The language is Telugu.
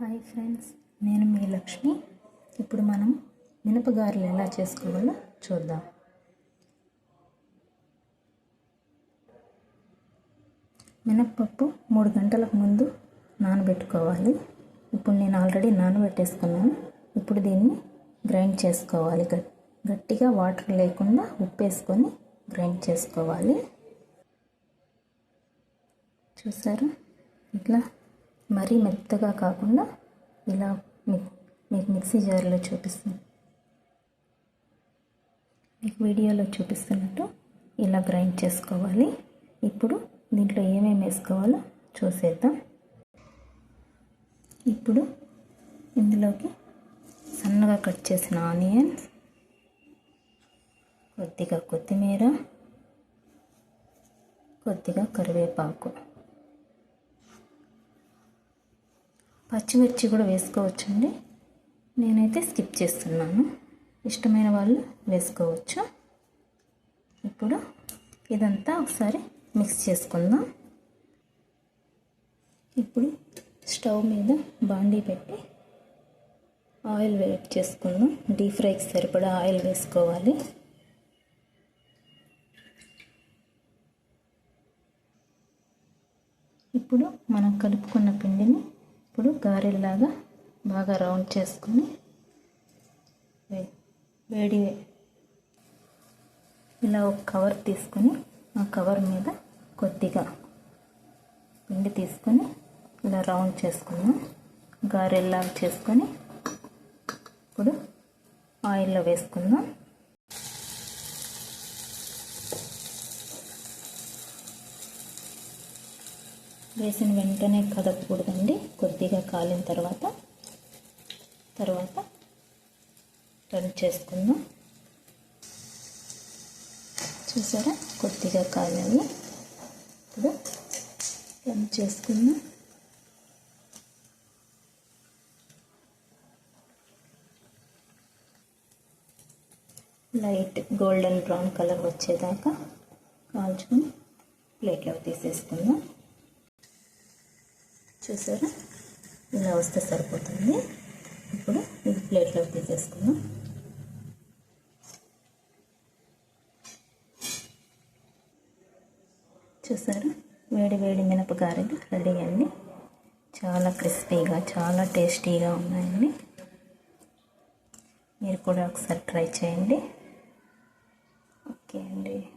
హాయ్ ఫ్రెండ్స్ నేను మీ లక్ష్మి. ఇప్పుడు మనం మినపగారెలు ఎలా చేసుకోవాలో చూద్దాం. మినప్పప్పు మూడు గంటలకు ముందు నానబెట్టుకోవాలి. ఇప్పుడు నేను ఆల్రెడీ నానబెట్టేసుకున్నాను. ఇప్పుడు దీన్ని గ్రైండ్ చేసుకోవాలి. గట్టిగా వాటర్ లేకుండా ఉప్పు వేసుకొని గ్రైండ్ చేసుకోవాలి. చూసారు? ఇట్లా మరీ మెత్తగా కాకుండా ఇలా మీకు మిక్సీ జార్లో చూపిస్తాను మీకు వీడియోలో చూపిస్తున్నట్టు ఇలా గ్రైండ్ చేసుకోవాలి. ఇప్పుడు దీంట్లో ఏమేమి వేసుకోవాలో చూసేద్దాం. ఇప్పుడు ఇందులోకి సన్నగా కట్ చేసిన ఆనియన్స్ కొద్దిగా కొత్తిమీర కొద్దిగా కరివేపాకు. పచ్చిమిర్చి కూడా వేసుకోవచ్చండి. నేనైతే స్కిప్ చేస్తున్నాను. ఇష్టమైన వాళ్ళు వేసుకోవచ్చు. ఇప్పుడు ఇదంతా ఒకసారి మిక్స్ చేసుకుందాం. ఇప్పుడు స్టవ్ మీద బాండీ పెట్టి ఆయిల్ వేట్ చేసుకుందాం. డీప్ ఫ్రైకి సరిపడా ఆయిల్ వేసుకోవాలి. ఇప్పుడు మనం కలుపుకున్న పిండిని ఇప్పుడు గారెల్లాగా బాగా రౌండ్ చేసుకొని వేడి ఇలా ఒక కవర్ తీసుకొని ఆ కవర్ మీద కొద్దిగా పిండి తీసుకొని ఇలా రౌండ్ చేసుకున్నాం గారెల్లాగా చేసుకొని ఇప్పుడు ఆయిల్లో వేసుకుందాం. వేసిన వెంటనే కదపకూడదండి. కొద్దిగా కాలిన తర్వాత తర్వాత టర్న్ చేసుకుందాం. చూసారా? కొద్దిగా కాలాలి ఇప్పుడు టర్న్ చేసుకుందాం. లైట్ గోల్డెన్ బ్రౌన్ కలర్ వచ్చేదాకా కాల్చుకొని ప్లేట్లోకి తీసేసుకుందాం. చూసారా? ఇలా వస్తే సరిపోతుంది. ఇప్పుడు ఇది ప్లేట్లోకి తీసేసుకుందాం. చూసారా? వేడి వేడి మినపగారెలు రెడీ అండి చాలా క్రిస్పీగా చాలా టేస్టీగా ఉన్నాయండి. మీరు కూడా ఒకసారి ట్రై చేయండి. ఓకే అండి.